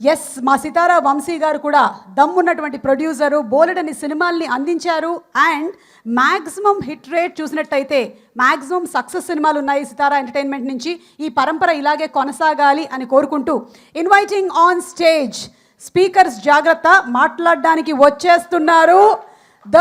Yes మా సితారా వంశీ గారు కూడా దమ్మున్నటువంటి ప్రొడ్యూసరు బోలెడని సినిమాల్ని అందించారు. అండ్ మ్యాక్సిమం హిట్ రేట్ చూసినట్టయితే మ్యాక్సిమం సక్సెస్ సినిమాలు ఉన్నాయి సితారా ఎంటర్టైన్మెంట్ నుంచి. ఈ పరంపర ఇలాగే కొనసాగాలి అని కోరుకుంటూ ఇన్వైటింగ్ ఆన్ స్టేజ్ స్పీకర్స్ జాగ్రత్త మాట్లాడడానికి వచ్చేస్తున్నారు. ద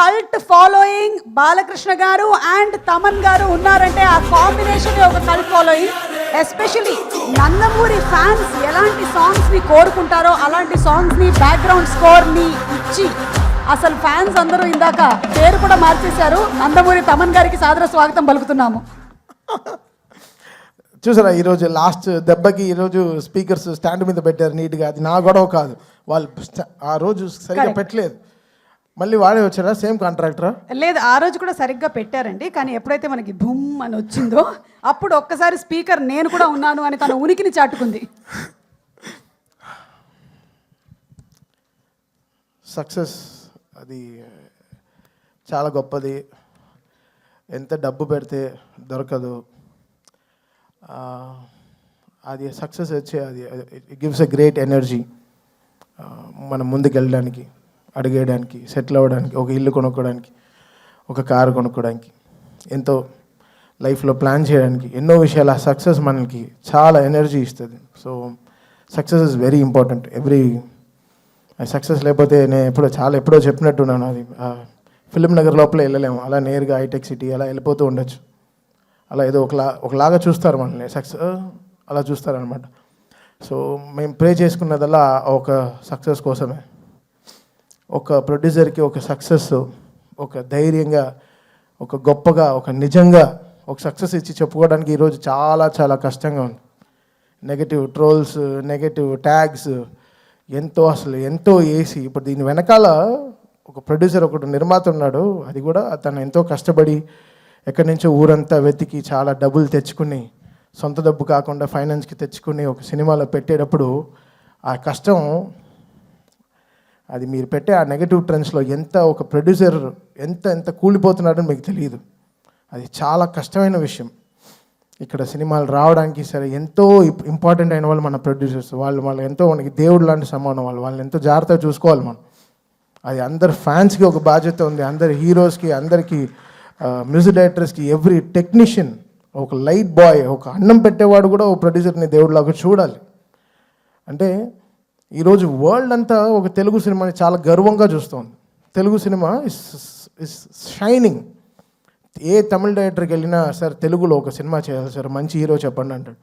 కల్ట్ ఫాలోయింగ్ బాలకృష్ణ గారు అండ్ తమన్ గారు ఉన్నారంటే ఆ కాంబినేషన్ ఒక cult following. Especially Nandamuri fans ఎలాంటి సాంగ్స్ని కోరుకుంటారో అలాంటి సాంగ్స్ని బ్యాక్గ్రౌండ్ స్కోర్ని ఇచ్చి అసలు ఫ్యాన్స్ అందరూ ఇందాక పేరు కూడా మార్చేశారు. నందమూరి తమన్ గారికి సాదర స్వాగతం పలుకుతున్నాము. చూసారా ఈరోజు లాస్ట్ దెబ్బకి ఈరోజు స్పీకర్స్ స్టాండ్ మీద పెట్టారు నీట్గా అది నా గొడవ కాదు. వాళ్ళు ఆ రోజు సరిగ్గా. పెట్టలేదు. మళ్ళీ వాడే వచ్చారా సేమ్ కాంట్రాక్టరా? లేదు ఆ రోజు కూడా సరిగ్గా పెట్టారండి. కానీ ఎప్పుడైతే మనకి భూమ్ అని వచ్చిందో అప్పుడు ఒక్కసారి స్పీకర్ నేను కూడా ఉన్నాను అని తన ఉనికిని చాటుకుంది. సక్సెస్. అది చాలా గొప్పది. ఎంత డబ్బు పెడితే దొరకదు. అది సక్సెస్ వచ్చే అది గివ్స్ ఎ గ్రేట్ ఎనర్జీ మనం ముందుకు వెళ్ళడానికి అడిగేయడానికి సెటిల్ అవ్వడానికి ఒక ఇల్లు కొనుక్కోవడానికి ఒక కారు కొనుక్కోవడానికి ఎంతో లైఫ్లో ప్లాన్ చేయడానికి ఎన్నో విషయాలు ఆ సక్సెస్ మనకి చాలా ఎనర్జీ ఇస్తుంది. So success is very important. Every success లేకపోతే నేను ఎప్పుడో చాలా ఎప్పుడో చెప్పినట్టున్నాను అది. ఫిలిం నగర్ లోపల వెళ్ళలేము. అలా నేరుగా హైటెక్ సిటీ అలా వెళ్ళిపోతూ ఉండొచ్చు. అలా ఏదో ఒకలా ఒకలాగా చూస్తారు మనల్ని. సక్సెస్ అలా చూస్తారనమాట సో మేము ప్రే చేసుకున్నదల్లా ఒక సక్సెస్ కోసమే. ఒక ప్రొడ్యూసర్కి ఒక సక్సెస్ ఒక ధైర్యంగా ఒక గొప్పగా ఒక నిజంగా ఒక సక్సెస్ ఇచ్చి చెప్పుకోవడానికి ఈరోజు చాలా చాలా కష్టంగా ఉంది. నెగటివ్ ట్రోల్స్ నెగటివ్ ట్యాగ్స్ ఎంతో అసలు ఎంతో వేసి ఇప్పుడు దీని వెనకాల ఒక ప్రొడ్యూసర్ ఒకటి నిర్మాత ఉన్నాడు. అది కూడా తను ఎంతో కష్టపడి ఎక్కడి నుంచో ఊరంతా వెతికి చాలా డబ్బులు తెచ్చుకుని సొంత డబ్బు కాకుండా ఫైనాన్స్కి తెచ్చుకుని ఒక సినిమాలో పెట్టేటప్పుడు ఆ కష్టం అది మీరు పెట్టే ఆ నెగటివ్ ట్రెండ్స్లో ఎంత ఒక ప్రొడ్యూసర్ ఎంత ఎంత కూలిపోతున్నాడో మీకు తెలియదు. అది చాలా కష్టమైన విషయం. ఇక్కడ సినిమాలు రావడానికి సరే ఎంతో ఇంపార్టెంట్ అయిన వాళ్ళు మన ప్రొడ్యూసర్స్ వాళ్ళు వాళ్ళు ఎంతో మనకి దేవుడు లాంటి సమానం వాళ్ళు వాళ్ళని ఎంతో జాగ్రత్తగా చూసుకోవాలి మనం. అది అందరు ఫ్యాన్స్కి ఒక బాధ్యత ఉంది అందరి హీరోస్కి అందరికీ మ్యూజిక్ డైరెక్టర్స్కి ఎవ్రీ టెక్నీషియన్ ఒక లైట్ బాయ్ ఒక అన్నం పెట్టేవాడు కూడా ఒక ప్రొడ్యూసర్ని దేవుడిలాగా చూడాలి. అంటే ఈరోజు వరల్డ్ అంతా ఒక తెలుగు సినిమాని చాలా గర్వంగా చూస్తోంది. Telugu cinema is is shining ఏ తమిళ డైరెక్టర్కి వెళ్ళినా సార్ తెలుగులో ఒక సినిమా చేయాలి సార్ మంచి హీరో చెప్పండి అంటాడు.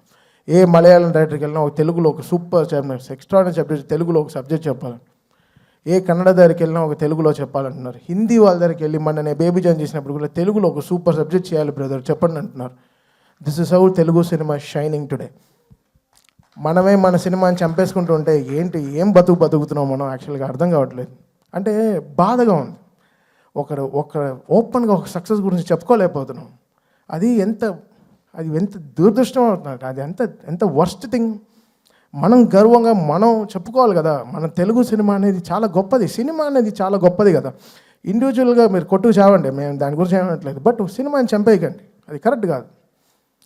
ఏ మలయాళం డైరెక్టర్కి వెళ్ళినా ఒక తెలుగులో ఒక సూపర్ ఎక్స్ట్రా సబ్జెక్ట్ తెలుగులో ఒక సబ్జెక్ట్ చెప్పాలి ఏ కన్నడ దగ్గరికి వెళ్ళినా ఒక తెలుగులో చెప్పాలంటున్నారు. హిందీ వాళ్ళ దగ్గరికి వెళ్ళి మన నేను బేబీ జాయిన్ చేసినప్పుడు కూడా తెలుగులో ఒక సూపర్ సబ్జెక్ట్ చేయాలి బ్రదర్ చెప్పండి అంటున్నారు. This is how Telugu cinema shining today మనమే మన సినిమాని చంపేసుకుంటూ ఉంటే ఏంటి ఏం బతుకు బతుకుతున్నాం మనం? యాక్చువల్గా అర్థం కావట్లేదు. అంటే బాధగా ఉంది. ఒకరు ఒక ఓపెన్గా ఒక సక్సెస్ గురించి చెప్పుకోలేకపోతున్నాం. అది ఎంత అది ఎంత దురదృష్టం అవుతుంది. అది ఎంత ఎంత వర్స్ట్ థింగ్. మనం గర్వంగా మనం చెప్పుకోవాలి కదా. మన తెలుగు సినిమా అనేది చాలా గొప్పది. సినిమా అనేది చాలా గొప్పది కదా. ఇండివిజువల్గా మీరు కొట్టుకు చావండి. మేము దాని గురించి ఏమనట్లేదు బట్ సినిమాని చంపేయకండి. అది కరెక్ట్ కాదు.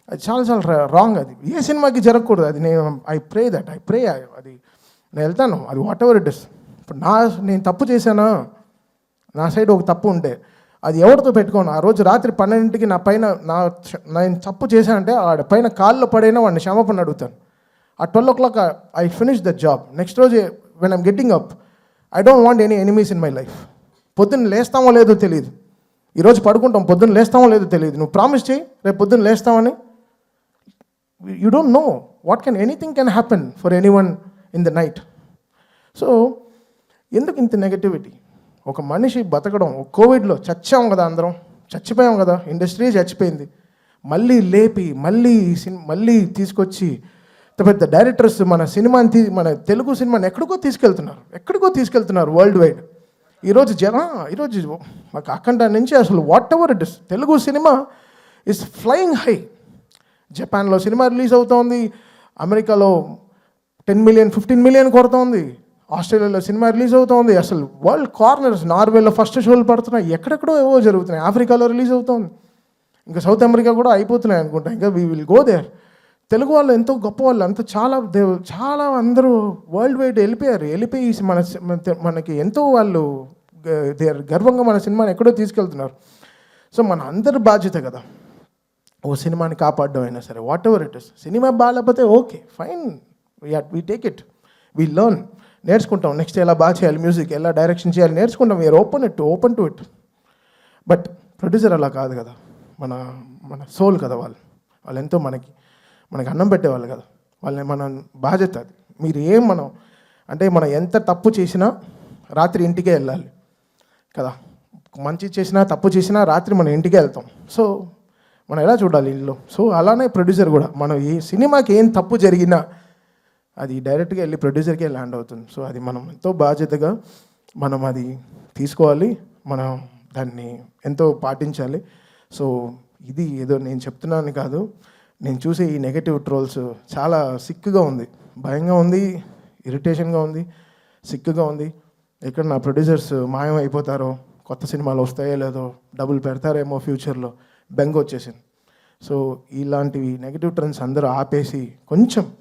అది చాలా చాలా రాంగ్ అది. ఏ సినిమాకి జరగకూడదు అది. నేను I pray that I pray అది. నేను వెళ్తాను. అది వాట్ ఎవర్ ఇట్ ఇస్ ఇప్పుడు నా నేను తప్పు చేశాను? నా సైడ్ ఒక తప్పు ఉంటే అది ఎవరితో పెట్టుకోను? ఆ రోజు రాత్రి పన్నెండింటికి నా పైన నా నేను తప్పు చేశానంటే ఆ పైన కాల్లో పడైనా వాడిని క్షమాపణ అడుగుతాను. ఆ twelve o'clock I finish the job next రోజు when I'm getting up I don't want any enemies in my life పొద్దున్న లేస్తామో లేదో తెలియదు ఈరోజు పడుకుంటాం పొద్దున్న లేస్తామో లేదో తెలియదు. నువ్వు ప్రామిస్ చేయి రేపు పొద్దున్న లేస్తామని you don't know what can anything can happen for anyone in the night so ఎందుకు ఇంత నెగటివిటీ ఒక మనిషి బతకడం కోవిడ్లో చచ్చాం కదా అందరం చచ్చిపోయాం కదా ఇండస్ట్రీ చచ్చిపోయింది. మళ్ళీ లేపి మళ్ళీ సిన్ మళ్ళీ తీసుకొచ్చి పెద్ద డైరెక్టర్స్ మన సినిమాని తీ మన తెలుగు సినిమాని ఎక్కడికో తీసుకెళ్తున్నారు ఎక్కడికో తీసుకెళ్తున్నారు వరల్డ్ వైడ్ ఈరోజు జన ఈరోజు మాకు అఖండ నుంచి అసలు whatever it is Telugu cinema is flying high జపాన్లో సినిమా రిలీజ్ అవుతోంది అమెరికాలో టెన్ మిలియన్ ఫిఫ్టీన్ మిలియన్ కొడుతోంది ఆస్ట్రేలియాలో సినిమా రిలీజ్ అవుతోంది అసలు వరల్డ్ కార్నర్స్ నార్వేలో ఫస్ట్ షోలు పడుతున్నాయి ఎక్కడెక్కడో ఏవో జరుగుతున్నాయి ఆఫ్రికాలో రిలీజ్ అవుతోంది. ఇంకా సౌత్ అమెరికా కూడా అయిపోతున్నాయి అనుకుంటా ఇంకా we will go there Telugu వాళ్ళు ఎంతో గొప్ప వాళ్ళు అంత చాలా దే- చాలా అందరూ వరల్డ్ వైడ్ వెళ్ళిపోయారు. వెళ్ళిపోయి మన మనకి ఎంతో వాళ్ళు గర్వంగా మన సినిమాని ఎక్కడో తీసుకెళ్తున్నారు. సో మన అందరి బాధ్యత కదా. ఓ సినిమాని కాపాడడం అయినా సరే whatever it is cinema బాగాలేకపోతే okay fine we take it we learn నేర్చుకుంటాం. నెక్స్ట్ ఎలా బాగా చేయాలి మ్యూజిక్ ఎలా డైరెక్షన్ చేయాలి నేర్చుకుంటాం. We are open it open to it but producer అలా కాదు కదా. మన మన సోల్ కదా వాళ్ళు. వాళ్ళు ఎంతో మనకి మనకి అన్నం పెట్టేవాళ్ళు కదా. వాళ్ళని మన బాధ్యత అది మీరు ఏం మనం అంటే మనం ఎంత తప్పు చేసినా రాత్రి ఇంటికే వెళ్ళాలి కదా. మంచి చేసినా తప్పు చేసినా రాత్రి మనం ఇంటికే వెళ్తాం. సో మనం ఎలా చూడాలి ఇల్లు? సో అలానే ప్రొడ్యూసర్ కూడా. మనం ఈ సినిమాకి ఏం తప్పు జరిగినా అది డైరెక్ట్గా వెళ్ళి ప్రొడ్యూసర్కే ల్యాండ్ అవుతుంది. సో అది మనం ఎంతో బాధ్యతగా మనం అది తీసుకోవాలి. మనం దాన్ని ఎంతో పాటించాలి. సో ఇది ఏదో నేను చెప్తున్నాను కాదు. నేను చూసే ఈ నెగటివ్ ట్రోల్స్ చాలా సిక్కుగా ఉంది. భయంగా ఉంది ఇరిటేషన్గా ఉంది సిక్కుగా ఉంది. ఎక్కడ నా ప్రొడ్యూసర్స్ మాయం అయిపోతారో కొత్త సినిమాలు వస్తాయో లేదో డబ్బులు పెడతారేమో ఫ్యూచర్లో బెంగ వచ్చేసింది. సో ఇలాంటివి నెగిటివ్ ట్రెండ్స్ అందరూ ఆపేసి కొంచెం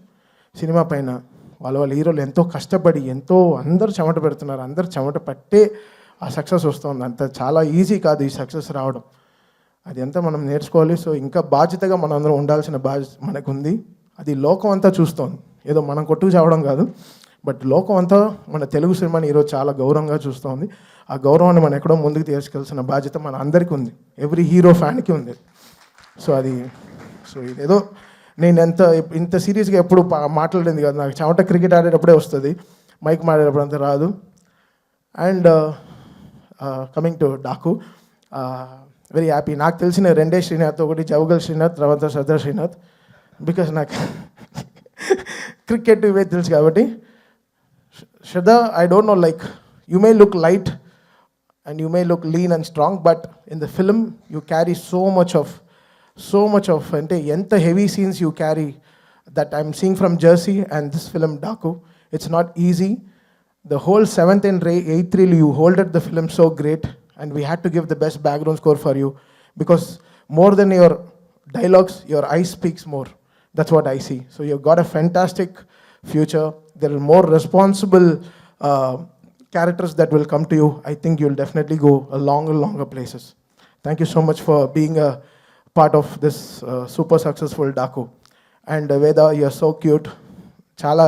సినిమా పైన వాళ్ళ వాళ్ళ హీరోలు ఎంతో కష్టపడి ఎంతో అందరూ చెమట పెడుతున్నారు. అందరు చెమట పట్టే ఆ సక్సెస్ వస్తుంది. అంత చాలా ఈజీ కాదు ఈ సక్సెస్ రావడం. అది ఎంత మనం నేర్చుకోవాలి. సో ఇంకా బాధ్యతగా మనందరం ఉండాల్సిన బాధ్యత మనకుంది. అది లోకం అంతా చూస్తోంది. ఏదో మనం కొట్టుకు చావడం కాదు. బట్ లోకం అంతా మన తెలుగు సినిమాని ఈరోజు చాలా గౌరవంగా చూస్తోంది. ఆ గౌరవాన్ని మనం ఎక్కడో ముందుకు తీసుకెళ్సిన బాధ్యత మన అందరికీ ఉంది. ఎవ్రీ హీరో ఫ్యాన్కి ఉంది. సో అది సో ఇదేదో నేను ఎంత ఇంత సీరియస్గా ఎప్పుడు మాట్లాడింది కదా. నాకు చెమట క్రికెట్ ఆడేటప్పుడే వస్తుంది. మైక్ మాడేటప్పుడు అంత రాదు. And coming to Daaku. Very happy నాకు తెలిసిన రెండే శ్రీనాథ్ ఒకటి జవగల్ శ్రీనాథ్ తర్వాత సర్దార్ శ్రీనాథ్ బికాస్ నాకు క్రికెట్ ఇవే తెలుసు కాబట్టి Shraddha I don't know like you may look light and you may look lean and strong, but in the film, you carry so much of, so much of, ante ఎంత heavy scenes you carry that I'm seeing from Jersey and this film, Daku. It's not easy. The whole seventh and ra- eighth reel, you holded the film so great, and we had to give the best background score for you because more than your dialogues, your eyes speaks more. That's what I see. So you've got a fantastic future. There are more responsible uh, characters that will come to you. I think you'll definitely go a longer, longer places. Thank you so much for being a part of this uh, super successful Daku. And uh, Veda, you're so cute. చాలా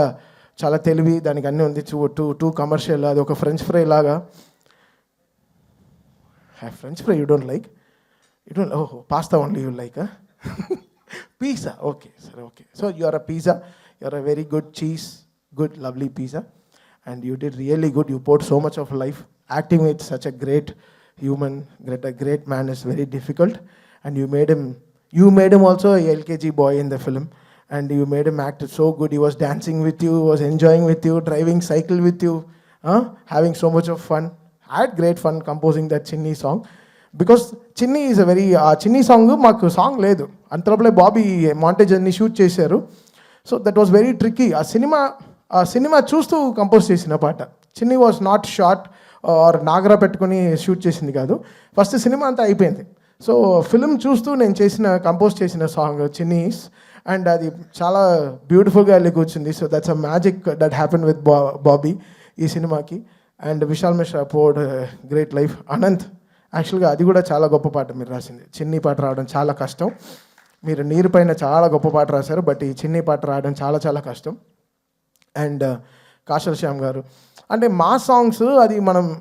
చాలా తెలివి దానికి అన్నీ ఉంది two two two commercial అది ఒక French fry లాగా have french fry you don't like? You don't oh pasta only you like huh? pizza. Okay sir okay. So you are a pizza. You are a very good cheese good lovely pizza. And you did really good. You poured so much of life acting with such a great human great a great man is very difficult. And you made him you made him also a lkg boy in the film. And you made him act so good. He was dancing with you was enjoying with you driving cycle with you huh? having so much of fun. I great great composing that Chinni song because Chinni is a very uh Chinni song మాకు song లేదు. అంతలోపలే Bobby montage అన్ని shoot చేశారు. So that was very tricky ఆ cinema ఆ cinema చూస్తూ compose చేసిన పాట. Chinni was not short or నాగరా పెట్టుకుని షూట్ చేసింది కాదు. ఫస్ట్ సినిమా అంతా అయిపోయింది. సో ఫిలిం చూస్తూ నేను చేసిన కంపోజ్ చేసిన సాంగ్ చిన్నీస్ అండ్ అది చాలా బ్యూటిఫుల్గా వెళ్ళి కూర్చుంది. So that's a magic that happen with బా బాబీ ఈ సినిమాకి. And Vishal Mishra poured great life. Anant యాక్చువల్గా అది కూడా చాలా గొప్ప పాట మీరు రాసింది. చిన్ని పాట రావడం చాలా కష్టం. మీరు నీరు పైన చాలా గొప్ప పాట రాశారు బట్ ఈ చిన్ని పాట రాయడం చాలా చాలా కష్టం. అండ్ కాశల్ శ్యామ్ గారు. అంటే మా సాంగ్స్ అది మనం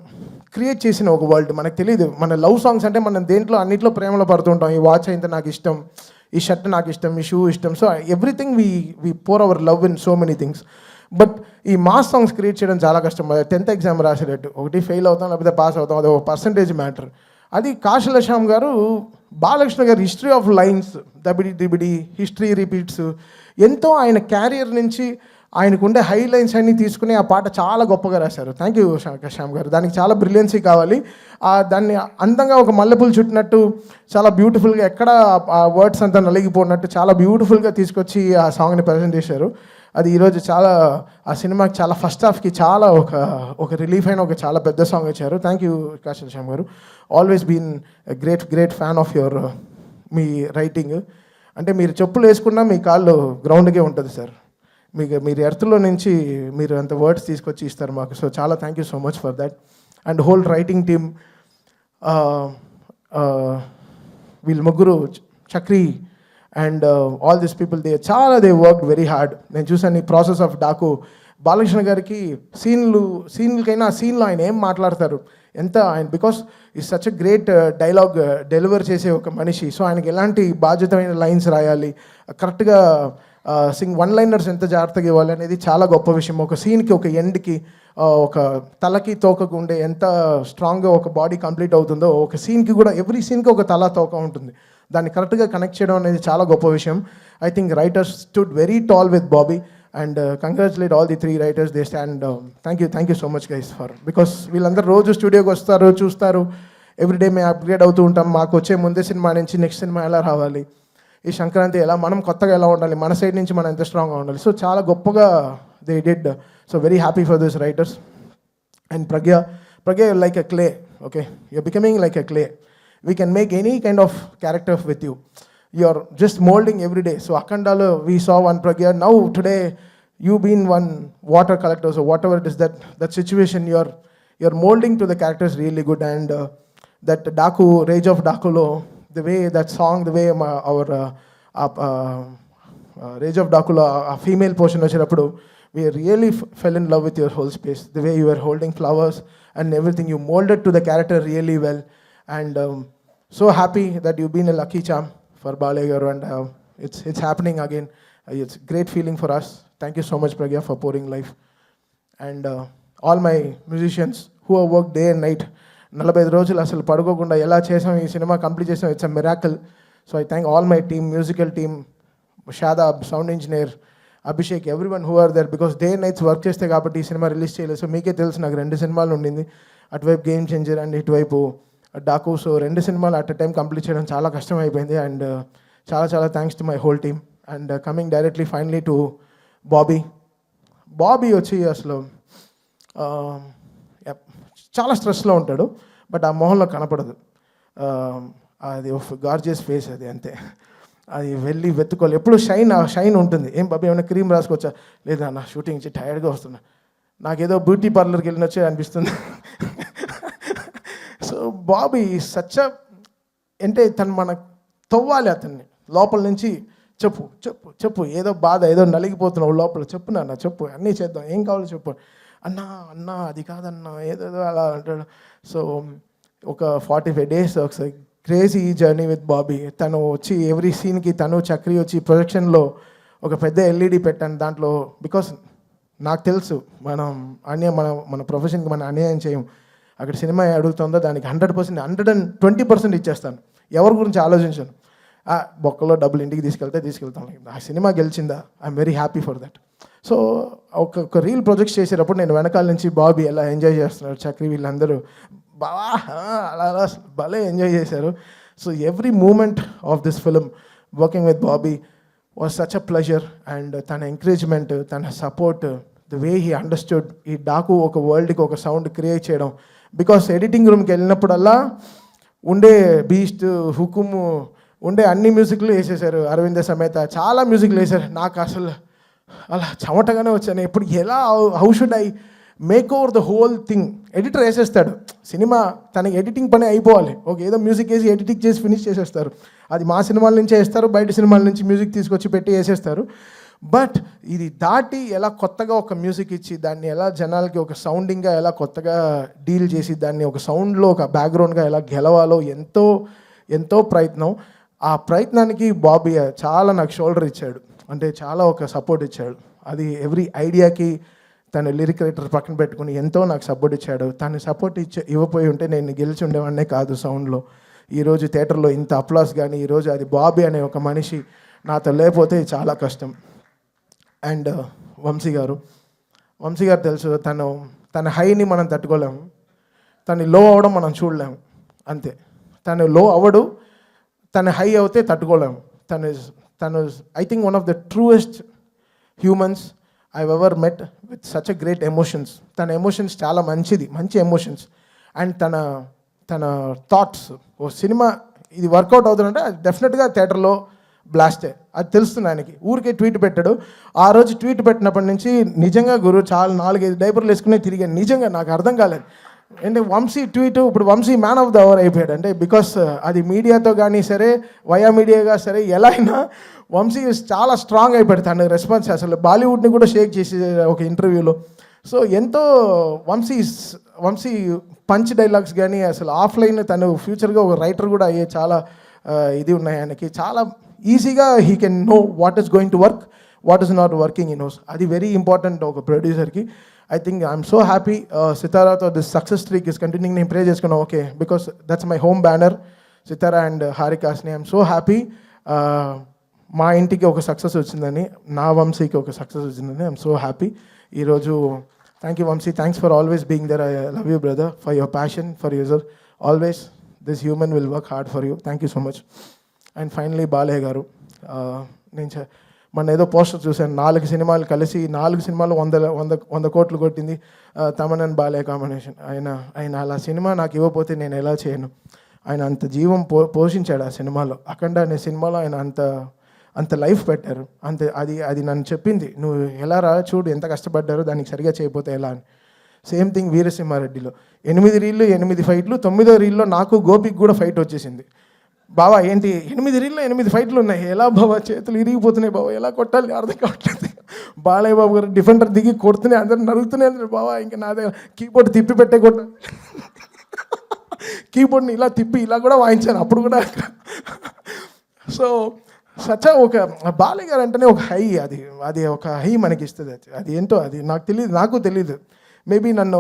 క్రియేట్ చేసిన ఒక వరల్డ్. మనకు తెలియదు మన లవ్ సాంగ్స్ అంటే మనం దేంట్లో అన్నింటిలో ప్రేమలో పడుతుంటాం ఈ వాచ్ అయితే నాకు ఇష్టం ఈ షర్ట్ నాకు ఇష్టం ఈ షూ ఇష్టం. So everything we we pour our love in so many things but ఈ మాస్ సాంగ్స్ క్రియేట్ చేయడం చాలా కష్టం. టెన్త్ ఎగ్జామ్ రాసేటట్టు. ఒకటి ఫెయిల్ అవుతాం లేకపోతే పాస్ అవుతాం అది ఒక పర్సంటేజ్ మ్యాటర్ అది కాశల శ్యామ్ గారు బాలకృష్ణ గారి హిస్టరీ ఆఫ్ లైన్స్ దబిడి దిబిడి హిస్టరీ రిపీట్స్ ఎంతో ఆయన క్యారియర్ నుంచి ఆయనకు ఉండే హై లైన్స్ అన్నీ తీసుకుని ఆ పాట చాలా గొప్పగా రాశారు. థ్యాంక్ యూ శ్యామ్ గారు. దానికి చాలా బ్రిలియన్సీ కావాలి. ఆ దాన్ని అందంగా ఒక మల్లెపూలు చుట్టినట్టు చాలా బ్యూటిఫుల్గా ఎక్కడ ఆ వర్డ్స్ అంతా నలిగిపోయినట్టు చాలా బ్యూటిఫుల్గా తీసుకొచ్చి ఆ సాంగ్ని ప్రజెంట్ చేశారు. అది ఈరోజు చాలా ఆ సినిమాకి చాలా ఫస్ట్ హాఫ్కి చాలా ఒక ఒక రిలీఫ్ అయిన ఒక చాలా పెద్ద సాంగ్ ఇచ్చారు. థ్యాంక్ యూ కాశల్ శ్యామ్ గారు. Always been great great fan of your me writing అంటే మీరు చెప్పులు వేసుకున్నా మీ కాళ్ళు గ్రౌండ్కే ఉంటుంది సార్ మీకు మీరు ఎర్త్లో నుంచి మీరు అంత వర్డ్స్ తీసుకొచ్చి ఇస్తారు మాకు. సో చాలా thank you so much for that and whole writing team వీళ్ళ ముగ్గురు Chakri and all this people they చాలా దే వర్క్ వెరీ హార్డ్ నేను చూసాను ఈ ప్రాసెస్ ఆఫ్ డాకు బాలకృష్ణ గారికి సీన్లు సీన్లకైనా ఆ సీన్లో ఆయన ఏం మాట్లాడతారు? ఎంత ఆయన బికాస్ ఈ such a great dialogue deliver చేసే ఒక మనిషి. సో ఆయనకి ఎలాంటి బాధ్యతమైన లైన్స్ రాయాలి? కరెక్ట్గా సింగ్ వన్ లైనర్స్ ఎంత జాగ్రత్తగా ఇవ్వాలి అనేది చాలా గొప్ప విషయం. ఒక సీన్కి ఒక ఎండ్కి ఒక తలకి తోకకు ఉండే ఎంత స్ట్రాంగ్గా ఒక బాడీ కంప్లీట్ అవుతుందో ఒక సీన్కి కూడా ఎవ్రీ సీన్కి ఒక తల తోక ఉంటుంది. దాన్ని కరెక్ట్గా కనెక్ట్ చేయడం అనేది చాలా గొప్ప విషయం. I think writers stood very tall with Bobby and congratulate all the three writers they stand thank you thank you so much guys for because వీళ్ళందరూ రోజు స్టూడియోకి వస్తారు చూస్తారు. ఎవ్రీడే మేము అప్గ్రేడ్ అవుతూ ఉంటాం. మాకు వచ్చే ముందే సినిమా నుంచి నెక్స్ట్ సినిమా ఎలా రావాలి? ఈ సంక్రాంతి ఎలా? మనం కొత్తగా ఎలా ఉండాలి? మన సైడ్ నుంచి మనం ఎంత స్ట్రాంగ్గా ఉండాలి? సో చాలా గొప్పగా they did so very happy for this writers and Pragya Pragya like a clay okay you becoming like a clay we can make any kind of character with you. You're just molding every day. So Akandala, we saw one pragya. Now today, you've been one water collector, so whatever it is that that situation, you're you're molding to the characters really good. And uh, that Daku, Rage of Dakulo, the way that song, the way my, our uh, uh, uh, Rage of Daku, a female portion vachinapudu, we really f- fell in love with your whole space. The way you were holding flowers and everything, you molded to the character really well. And so happy that that been a lucky charm for Balayya గారు and it's it's happening again it's great feeling for us thank you so much you for pouring life and all my musicians who are work day and night నలభై ఐదు రోజులు అసలు పడుకోకుండా ఎలా చేసాం ఈ cinema complete చేసాం it's a miracle so I thank all my team musical team Shadab sound engineer Abhishek everyone who are there because day nights work చేస్తే కాబట్టి ఈ సినిమా రిలీజ్ చేయలేదు. సో మీకే తెలుసు నాకు రెండు సినిమాలు ఉండింది. అటువైపు గేమ్ చేంజర్ అండ్ ఇటువైపు డాకు సో రెండు సినిమాలు అట్ టైం కంప్లీట్ చేయడం చాలా కష్టం అయిపోయింది అండ్ uh, చాలా చాలా thanks to my whole team and coming directly finally to Bobby Bobby వచ్చి అసలు um, చాలా స్ట్రెస్లో ఉంటాడు. బట్ ఆ మొహంలో కనపడదు. Um, అది గార్జియస్ ఫేస్ అది అంతే. అది వెళ్ళి వెతుకోవాలి ఎప్పుడు షైన్ ఆ షైన్ ఉంటుంది. ఏం బాబీ ఏమైనా క్రీమ్ రాసుకోవచ్చా లేదా నా షూటింగ్ నుంచి టైర్డ్గా వస్తున్నా. నాకేదో బ్యూటీ పార్లర్కి వెళ్ళినొచ్చే అనిపిస్తుంది. బాబీ సచ్చ అంటే తను మన తవ్వాలి అతన్ని. లోపల నుంచి చెప్పు చెప్పు చెప్పు. ఏదో బాధ ఏదో నలిగిపోతున్నావు లోపల. చెప్పు నాన్న చెప్పు. అన్నీ చేద్దాం. ఏం కావాలో చెప్పు. అన్నా అన్నా అది కాదన్నా ఏదేదో అలా అంటాడు. సో ఒక ఫార్టీ ఫైవ్ డేస్ ఒకసారి క్రేజీ జర్నీ విత్ బాబీ. తను వచ్చి ఎవ్రీ సీన్కి తను చక్రి వచ్చి ప్రొజెక్షన్లో ఒక పెద్ద ఎల్ఈడి పెట్టాను దాంట్లో. బికాస్ నాకు తెలుసు మనం అన్యాయం మన మన ప్రొఫెషన్కి మనం అన్యాయం చేయం. అక్కడ సినిమా అడుగుతుందో దానికి hundred percent hundred and twenty percent ఇచ్చేస్తాను. ఎవరి గురించి ఆలోచించాను. ఆ బొక్కలో డబ్బులు ఇంటికి తీసుకెళ్తే తీసుకెళ్తాను. ఆ cinema గెలిచిందా? I'm very happy for that so ఒక ఒక రీల్ ప్రొజెక్ట్ చేసేటప్పుడు నేను వెనకాల నుంచి బాబీ ఎలా ఎంజాయ్ చేస్తున్నారు చక్రి వీళ్ళందరూ బావా అలా అలా భలే ఎంజాయ్ చేశారు. So every moment of this film working with Bobby was such a pleasure and తన ఎంకరేజ్మెంట్ తన support the way he understood ఈ డాకు ఒక వరల్డ్కి ఒక సౌండ్ క్రియేట్ చేయడం బికాస్ ఎడిటింగ్ రూమ్కి వెళ్ళినప్పుడల్లా ఉండే బీస్ట్ హుకుము ఉండే అన్ని మ్యూజిక్లు వేసేసారు అరవింద సమేత. చాలా మ్యూజిక్లు వేసారు నాకు అసలు అలా చెమటగానే వచ్చాను. ఇప్పుడు ఎలా how should I make over the whole thing editor వేసేస్తాడు. Cinema తనకి ఎడిటింగ్ పని అయిపోవాలి. ఒక ఏదో మ్యూజిక్ వేసి ఎడిటింగ్ చేసి ఫినిష్ చేసేస్తారు. అది మా సినిమాల నుంచి వేస్తారు. బయట సినిమాల నుంచి మ్యూజిక్ తీసుకొచ్చి పెట్టి వేసేస్తారు. బట్ ఇది దాటి ఎలా కొత్తగా ఒక మ్యూజిక్ ఇచ్చి దాన్ని ఎలా జనాలకి ఒక సౌండింగ్గా ఎలా కొత్తగా డీల్ చేసి దాన్ని ఒక సౌండ్లో ఒక బ్యాక్గ్రౌండ్గా ఎలా గెలవాలో ఎంతో ఎంతో ప్రయత్నం. ఆ ప్రయత్నానికి బాబీ చాలా నాకు షోల్డర్ ఇచ్చాడు. అంటే చాలా ఒక సపోర్ట్ ఇచ్చాడు. అది ఎవ్రీ ఐడియాకి తను లిరిక్ రైటర్ పక్కన పెట్టుకుని ఎంతో నాకు సపోర్ట్ ఇచ్చాడు. తను సపోర్ట్ ఇచ్చే ఇవ్వపోయి ఉంటే నేను గెలిచి ఉండేవాడినే కాదు సౌండ్లో ఈరోజు థియేటర్లో ఇంత అప్లాస్ కానీ ఈరోజు అది బాబీ అనే ఒక మనిషి నాతో లేకపోతే చాలా కష్టం. అండ్ uh, వంశీ గారు. వంశీ గారు తెలుసు తను తన హైని మనం తట్టుకోలేము తను లో అవ్వడం మనం చూడలేము అంతే. తను లో అవ్వడు తన హై అవుతే తట్టుకోలేము తను తను I think one of the truest humans I ever met with such a great emotions తన ఎమోషన్స్ చాలా మంచిది మంచి ఎమోషన్స్ అండ్ తన తన థాట్స్ ఓ సినిమా ఇది వర్కౌట్ అవుతుందంటే డెఫినెట్గా థియేటర్లో బ్లాస్టే అది తెలుస్తుంది ఆయనకి. ఊరికే ట్వీట్ పెట్టాడు. ఆ రోజు ట్వీట్ పెట్టినప్పటి నుంచి నిజంగా గురు చాలా నాలుగైదు డైపర్లు వేసుకునే తిరిగాను నిజంగా నాకు అర్థం కాలేదు. అంటే వంశీ ట్వీట్ ఇప్పుడు Vamsi man of the hour అయిపోయాడు. అంటే బికాస్ uh, అది మీడియాతో కానీ సరే వయా మీడియాగా సరే ఎలా అయినా వంశీ చాలా స్ట్రాంగ్ అయిపోయాడు తన రెస్పాన్స్ అసలు బాలీవుడ్ని కూడా షేక్ చేసి ఒక ఇంటర్వ్యూలో సో ఎంతో వంశీ వంశీ పంచ్ డైలాగ్స్ కానీ అసలు ఆఫ్లైన్ తను ఫ్యూచర్గా ఒక రైటర్ కూడా అయ్యే చాలా uh, ఇది ఉన్నాయి ఆయనకి. చాలా ఈజీగా he can know what is going to work what is not working in knows అది వెరీ ఇంపార్టెంట్ ఒక ప్రొడ్యూసర్కి I think I'm so happy సితారాతో this success streak is continue నేను ప్రే చేసుకున్నాను okay because that's my home banner Sithara and హారికాస్ని I'm so happy మా ఇంటికి ఒక success వచ్చిందని నా వంశీకి ఒక సక్సెస్ వచ్చిందని ఐఎమ్ సో హ్యాపీ ఈరోజు thank you Vamsi thanks for always being there I love you brother for your passion for user always this human will work hard for you thank you so much and finally Balayya గారు నేను మన ఏదో poster చూశాను. నాలుగు సినిమాలు కలిసి నాలుగు సినిమాలు వంద వంద వంద కోట్లు కొట్టింది తమనన్ తమన్ అండ్ బాలయ్య కాంబినేషన్ ఆయన ఆయన అలా సినిమా నాకు ఇవ్వకపోతే నేను ఎలా చేయను? ఆయన అంత జీవం పో పోషించాడు ఆ సినిమాలో. అఖండ అనే సినిమాలో ఆయన అంత అంత లైఫ్ పెట్టారు. అంత అది అది నన్ను చెప్పింది. నువ్వు ఎలా రా చూడు ఎంత కష్టపడ్డారో దానికి సరిగా చేయకపోతే ఎలా? అని. సేమ్ థింగ్ వీరసింహారెడ్డిలో. ఎనిమిది రీళ్ళు ఎనిమిది ఫైట్లు తొమ్మిదో రీల్లో నాకు గోపికి కూడా ఫైట్ వచ్చేసింది. బావా ఏంటి ఎనిమిది రీల్లో ఎనిమిది ఫైట్లు ఉన్నాయి. ఎలా బావా చేతులు ఇరిగిపోతున్నాయి బావా ఎలా కొట్టాలి అర్థం కావట్లేదు. బాలయ్య బాబు గారు డిఫెండర్ దిగి కొడుతున్నాయి అందరు నరుగుతున్నాయి ఉన్నారు బావా. ఇంకా నా దగ్గర కీబోర్డ్ తిప్పి పెట్టే కొట్ట. కీబోర్డ్ని ఇలా తిప్పి ఇలా కూడా వాయించాను. అప్పుడు కూడా సో సచ ఒక బాలయ్య గారు అంటేనే ఒక హై అది అది ఒక హై మనకి ఇస్తుంది. అది అది ఏంటో అది నాకు తెలియదు నాకు తెలియదు మేబీ నన్ను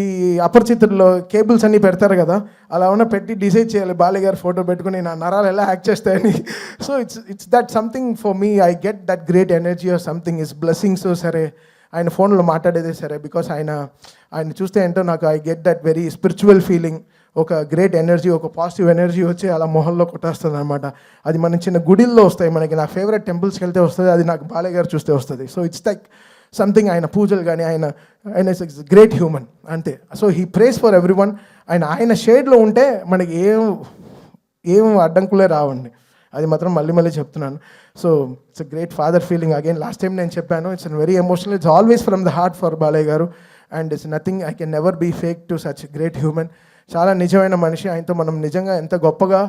ఈ అపరిచితుల్లో కేబుల్స్ అన్నీ పెడతారు కదా అలా ఉన్న పెట్టి డిసైడ్ చేయాలి. బాలయ్య గారు ఫోటో పెట్టుకుని నా నరాలు ఎలా యాక్ట్ చేస్తాయని. So it's it's that something for me I get that great energy or something is blessings సరే ఆయన ఫోన్లో మాట్లాడేదే సరే బికాస్ ఆయన ఆయన చూస్తే ఏంటో నాకు I get that very spiritual feeling ఒక గ్రేట్ ఎనర్జీ ఒక పాజిటివ్ ఎనర్జీ వచ్చి అలా మొహంలో కొట్టేస్తుంది అనమాట అది మన చిన్న గుడిల్లో వస్తాయి మనకి. నా ఫేవరెట్ టెంపుల్స్కి వెళ్తే వస్తుంది అది నాకు బాలయ్య గారు చూస్తే వస్తుంది. సో ఇట్స్ లైక్ సంథింగ్ ఆయన పూజలు కానీ ఆయన ఆయన ఇస్ గ్రేట్ హ్యూమన్ అంతే. So he prays for everyone ఆయన ఆయన షేడ్లో ఉంటే మనకి ఏం ఏం అడ్డంకులే రావండి. అది మాత్రం మళ్ళీ మళ్ళీ చెప్తున్నాను. So it's a great father feeling again last time నేను చెప్పాను it's very emotional it's always from the heart for Balayya గారు and it's nothing I can never be fake to such great human చాలా నిజమైన మనిషి. ఆయనతో మనం నిజంగా ఎంత గొప్పగా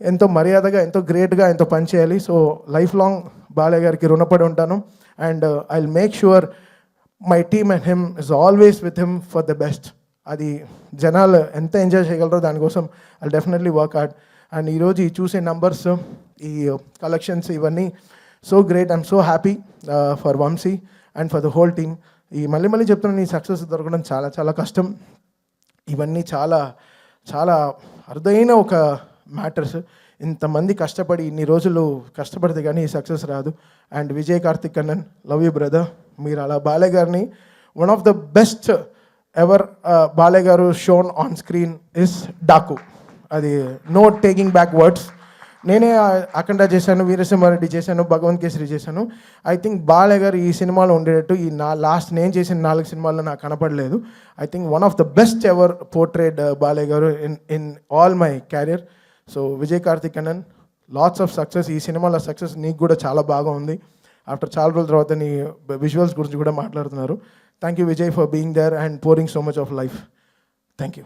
ఎంతో మర్యాదగా ఎంతో గ్రేట్గా ఎంతో పనిచేయాలి. సో లైఫ్ లాంగ్ బాలయ్య గారికి రుణపడి ఉంటాను. And I make sure my team and him is always with him for the best అది జనాలు ఎంత ఎంజాయ్ చేయగలరో దానికోసం I definitely work hard and ఈరోజు ఈ చూసే నంబర్స్ ఈ uh, కలెక్షన్స్ ఇవన్నీ so great I'm so happy for Vamsi and for the whole team ఈ మళ్ళీ మళ్ళీ చెప్తున్నాను ఈ సక్సెస్ దొరకడం చాలా చాలా కష్టం. ఇవన్నీ చాలా చాలా అరుదైన ఒక మ్యాటర్స్ ఇంతమంది కష్టపడి ఇన్ని రోజులు కష్టపడితే కానీ సక్సెస్ రాదు. And Vijay Karthik Kannan love you brother. మీరు అలా బాలయ్య గారిని one of the best ever Balayya గారు shown on screen is Daaku. అది నో టేకింగ్ బ్యాక్ వర్డ్స్. నేనే అఖండ చేశాను వీరసింహారెడ్డి చేశాను భగవంత్ కేసరి చేశాను. ఐ థింక్ బాలయ్య గారు ఈ సినిమాలో ఉండేటట్టు ఈ నా లాస్ట్ నేను చేసిన నాలుగు సినిమాల్లో నాకు కనపడలేదు. I think one of the best ever portrait Balayya గారు in in all my career. So Vijay Karthik Annan lots of success ఈ సినిమాలో సక్సెస్ నీకు కూడా చాలా బాగా ఉంది. ఆఫ్టర్ చాలా రోజుల తర్వాత నీ విజువల్స్ గురించి కూడా మాట్లాడుతున్నారు. Thank you Vijay for being there and pouring so much of life thank you